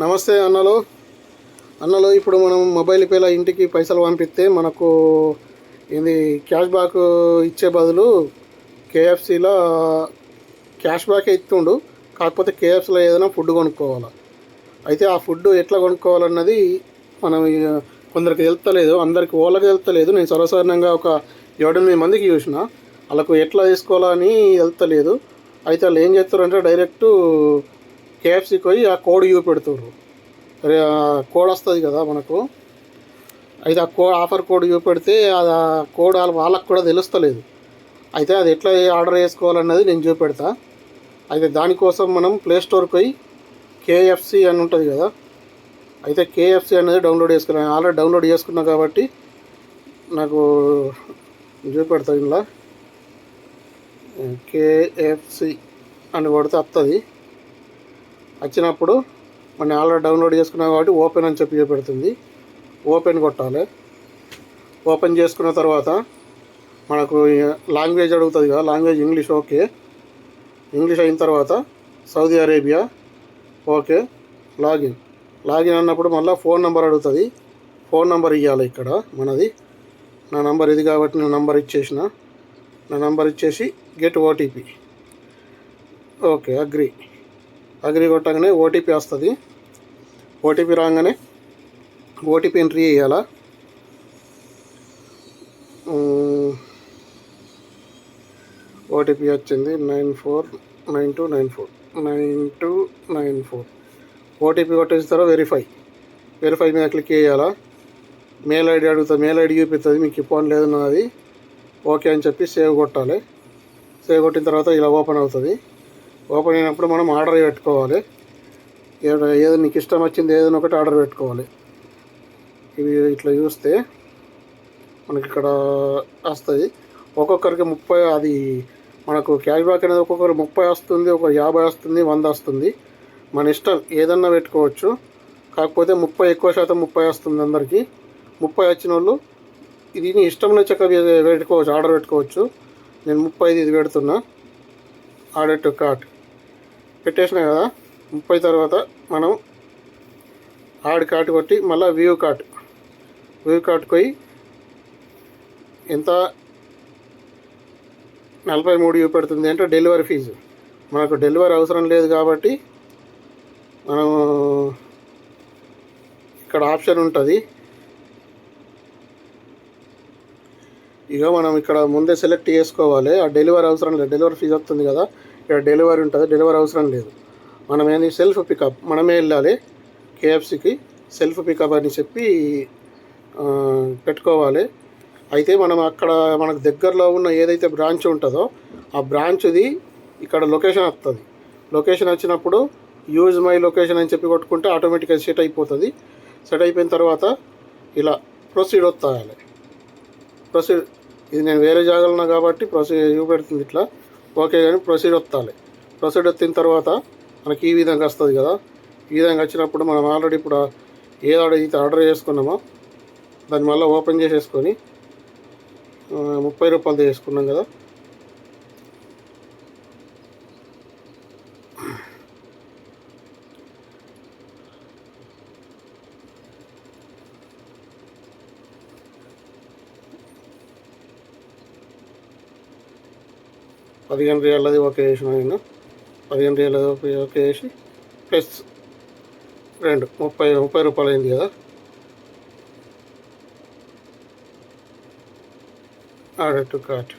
నమస్తే అన్నలు. అన్నలు ఇప్పుడు మనం మొబైల్ పేల ఇంటికి పైసలు పంపిస్తే మనకు ఇది క్యాష్ బ్యాక్ ఇచ్చే బదులు కేఎఫ్సీలో క్యాష్ బ్యాక్ ఇస్తుండు కాకపోతే కేఎఫ్సీలో ఏదైనా ఫుడ్ కొనుక్కోవాలి. అయితే ఆ ఫుడ్ ఎట్లా కొనుక్కోవాలన్నది మనం ఇక కొందరికి తెలుస్తలేదు అందరికి ఓళ్ళకి తెలుస్తలేదు నేను సర్వసాధారణంగా ఒక ఏడెనిమిది మందికి చూసిన. వాళ్ళకు ఎట్లా తీసుకోవాలని తెలుస్తలేదు అయితే వాళ్ళు ఏం చేస్తారంటే డైరెక్ట్ కేఎఫ్సీకి పోయి ఆ కోడ్ చూపెడుతుర్రు అరే కోడ్ వస్తుంది కదా మనకు. అయితే ఆ కో ఆఫర్ కోడ్ చూపెడితే అది ఆ కోడ్ వాళ్ళ వాళ్ళకి కూడా తెలుస్తలేదు. అయితే అది ఎట్లా ఆర్డర్ చేసుకోవాలన్నది నేను చూపెడతా. అయితే దానికోసం మనం ప్లే స్టోర్కి పోయి కేఎఫ్సి అని ఉంటుంది కదా. అయితే కేఎఫ్సి అనేది డౌన్లోడ్ చేసుకున్నాను ఆల్రెడీ డౌన్లోడ్ చేసుకున్నా కాబట్టి నాకు చూపెడతా ఇలా కేఎఫ్సి అని కొడితే వస్తుంది వచ్చినప్పుడు మనం ఆల్రెడీ డౌన్లోడ్ చేసుకున్నాం కాబట్టి ఓపెన్ అని చెప్పి చూపెడుతుంది. ఓపెన్ కొట్టాలి. ఓపెన్ చేసుకున్న తర్వాత మనకు లాంగ్వేజ్ అడుగుతుంది కదా లాంగ్వేజ్ ఇంగ్లీష్ ఓకే. ఇంగ్లీష్ అయిన తర్వాత Saudi Arabia okay. Login. Login అన్నప్పుడు మళ్ళీ ఫోన్ నెంబర్ అడుగుతుంది. ఫోన్ నెంబర్ ఇవ్వాలి ఇక్కడ మనది. నా నంబర్ ఇది కాబట్టి నేను నంబర్ ఇచ్చేసిన. నా నంబర్ ఇచ్చేసి get OTP. Okay agree. Agree కొట్టగానే ఓటీపీ వస్తుంది. ఓటీపీ రాగానే ఓటీపీ ఎంట్రీ చేయాలా? ఓటీపీ వచ్చింది nine four nine two nine four. Nine two nine four. OTP కొట్టేసిన తర్వాత వెరిఫై. వెరిఫై మీద క్లిక్ చేయాలా? మెయిల్ ఐడి అడుగుతుంది మెయిల్ ఐడి చూపిస్తుంది మీకు ఫోన్ లేదు నాది ఓకే అని చెప్పి సేవ్ కొట్టాలి. సేవ్ కొట్టిన తర్వాత ఇలా ఓపెన్ అవుతుంది. ఓపెన్ అయినప్పుడు మనం ఆర్డర్ పెట్టుకోవాలి. ఏదో- నీకు ఇష్టం వచ్చింది ఏదైనా ఒకటి ఆర్డర్ పెట్టుకోవాలి. ఇవి ఇట్లా చూస్తే మనకి ఇక్కడ వస్తుంది ఒక్కొక్కరికి ముప్పై అది మనకు క్యాష్ బ్యాక్ అనేది ఒక్కొక్కరు ముప్పై వస్తుంది ఒక యాభై వస్తుంది వంద వస్తుంది. మన ఇష్టం ఏదన్నా పెట్టుకోవచ్చు. కాకపోతే ముప్పై ఎక్కువ శాతం ముప్పై వస్తుంది అందరికీ. ముప్పై వచ్చిన వాళ్ళు ఇది ఇష్టం నచ్చక పెట్టుకోవచ్చు ఆర్డర్ పెట్టుకోవచ్చు. నేను ముప్పై ఇది పెడుతున్నా. Order to cart. పెట్టేసినా కదా? ముప్పై తర్వాత మనం ఆడి కార్ట్ కొట్టి మళ్ళీ వ్యూ కార్ట్ వ్యూ కాట్ పోయి ఎంత? నలభై మూడు చూపెడుతుంది అంటే డెలివరీ ఫీజు. మనకు డెలివరీ అవసరం లేదు కాబట్టి మనం ఇక్కడ ఆప్షన్ ఉంటుంది. ఇక మనం ఇక్కడ ముందే సెలెక్ట్ చేసుకోవాలి. ఆ డెలివరీ అవసరం లేదు. డెలివరీ ఫీజు వస్తుంది కదా. ఇక్కడ డెలివరీ ఉంటుంది. డెలివరీ అవసరం లేదు. మనం ఏంది? సెల్ఫ్ పికప్ మనమే వెళ్ళాలి. కేఎఫ్సికి సెల్ఫ్ పికప్ అని చెప్పి పెట్టుకోవాలి. అయితే మనం అక్కడ మనకు దగ్గరలో ఉన్న ఏదైతే బ్రాంచ్ ఉంటుందో ఆ బ్రాంచ్ది ఇక్కడ లొకేషన్ వస్తుంది. లొకేషన్ వచ్చినప్పుడు యూజ్ మై లొకేషన్ అని చెప్పి కొట్టుకుంటే ఆటోమేటిక్గా సెట్ అయిపోతుంది. సెట్ అయిపోయిన తర్వాత ఇలా ప్రొసీడ్ వస్తాయాలి ప్రొసీడ్ ఇది నేను వేరే జాగాలో కాబట్టి ప్రొసీడ్ చూపెడుతుంది ఇట్లా. ఓకే కానీ ప్రొసీడ్ వస్తాలి. ప్రొసీడ్ వచ్చిన తర్వాత మనకి ఈ విధంగా వస్తుంది కదా. ఈ విధంగా వచ్చినప్పుడు మనం ఆల్రెడీ ఇప్పుడు ఏ ఆర్డర్ అయితే ఆర్డర్ చేసుకున్నామో దాన్ని మళ్ళీ ఓపెన్ చేసేసుకొని ముప్పై రూపాయలు చేసుకున్నాం కదా. పదిహేను రియల్లది ఓకే చేసిన నేను. పదిహేను రియల్లది ఓకే ఓకే చేసి ప్లస్ రెండు ముప్పై ముప్పై రూపాయలు అయింది కదా. ఆర్డర్ టు కార్ట్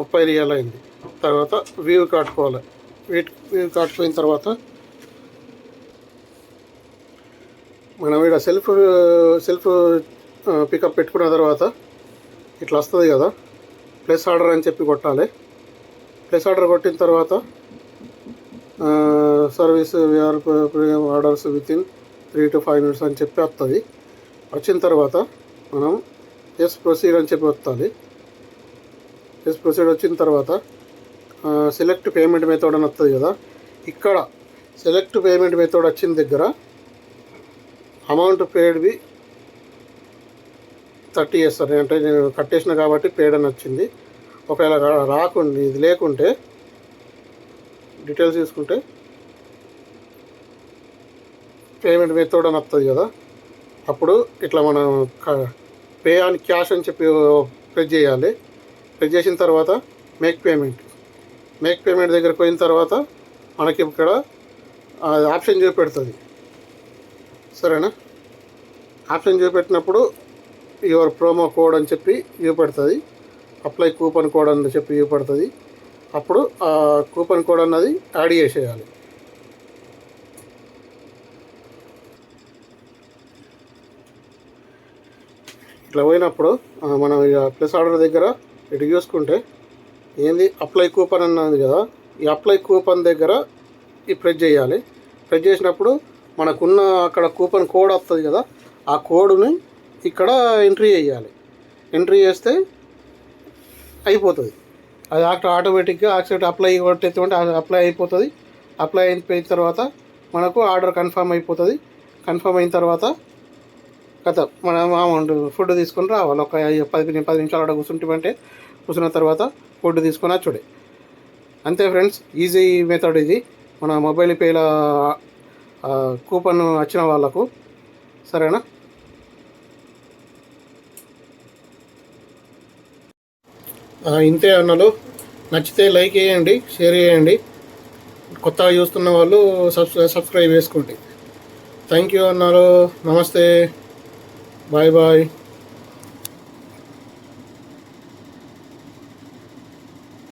ముప్పై రియల్ అయింది తర్వాత వ్యూ కాటుకోవాలి వీట్ వ్యూ కాటుపోయిన తర్వాత మనం ఇక్కడ సెల్ఫ్ సెల్ఫ్ పికప్ పెట్టుకున్న తర్వాత ఇట్లా వస్తుంది కదా. ప్లస్ ఆర్డర్ అని చెప్పి కొట్టాలి. ప్లేస్ ఆర్డర్ కొట్టిన తర్వాత service we are orders within three to five minutes అని చెప్పి వస్తుంది వచ్చిన తర్వాత మనం ఎస్ ప్రొసీడ్ అని చెప్పి వస్తుంది ఎస్ ప్రొసీడ్ వచ్చిన తర్వాత సెలెక్ట్ పేమెంట్ మెథడ్ అని వస్తుంది కదా. ఇక్కడ సెలెక్ట్ పేమెంట్ మెథడ్ వచ్చిన దగ్గర అమౌంట్ పేడ్వి థర్టీ చేస్తారు అంటే నేను కట్టేసిన కాబట్టి పేడ్ అని వచ్చింది. ఒకవేళ రాకుండా ఇది లేకుంటే డీటెయిల్స్ తీసుకుంటే పేమెంట్ మెథడ్ అని వస్తుంది కదా. అప్పుడు ఇట్లా మనం పే ఆన్ క్యాష్ అని చెప్పి ప్రెస్ చేయాలి. ప్రెస్ చేసిన తర్వాత మేక్ పేమెంట్ మేక్ పేమెంట్ దగ్గర పోయిన తర్వాత మనకి ఇక్కడ ఆప్షన్ చూపెడుతుంది. సరేనా? ఆప్షన్ చూపెట్టినప్పుడు యువర్ ప్రోమో కోడ్ అని చెప్పి చూపెడుతుంది. అప్లై కూపన్ కోడ్ అని చెప్పి ఇవ్వబడుతుంది. అప్పుడు ఆ కూపన్ కోడ్ అన్నది యాడ్ చేసేయాలి. ఇట్లా పోయినప్పుడు మనం ఇక ప్లస్ ఆర్డర్ దగ్గర ఇటు చూసుకుంటే ఏంది? అప్లై కూపన్ అన్నది కదా ఈ అప్లై కూపన్ దగ్గర ఈ ప్రెస్ చేయాలి. ప్రెస్ చేసినప్పుడు మనకున్న అక్కడ కూపన్ కోడ్ వస్తుంది కదా ఆ కోడ్ని ఇక్కడ ఎంట్రీ చేయాలి. ఎంట్రీ చేస్తే అయిపోతుంది. అది ఆక్టర్ ఆటోమేటిక్గా ఆక్సిడెంట్ అప్లై కొట్టేటువంటి అప్లై అయిపోతుంది. అప్లై అయిపోయిన తర్వాత మనకు ఆర్డర్ కన్ఫర్మ్ అయిపోతుంది. కన్ఫర్మ్ అయిన తర్వాత కథ మనం అమౌంట్ ఫుడ్ తీసుకుని రావాలి. ఒక పది పది నిమిషాలు ఆడ కూర్చుంటామంటే కూర్చున్న తర్వాత ఫుడ్ తీసుకొని వచ్చుడే. అంతే ఫ్రెండ్స్ ఈజీ మెథడ్ ఇది. మన మొబైల్ పేల కూపన్ వచ్చిన వాళ్ళకు సరేనా? ఇంతే అన్నలు. నచ్చితే లైక్ చేయండి షేర్ చేయండి. కొత్తగా చూస్తున్న వాళ్ళు సబ్స్ సబ్స్క్రైబ్ చేసుకోండి. థ్యాంక్ యూ అన్నారు నమస్తే. Bye bye.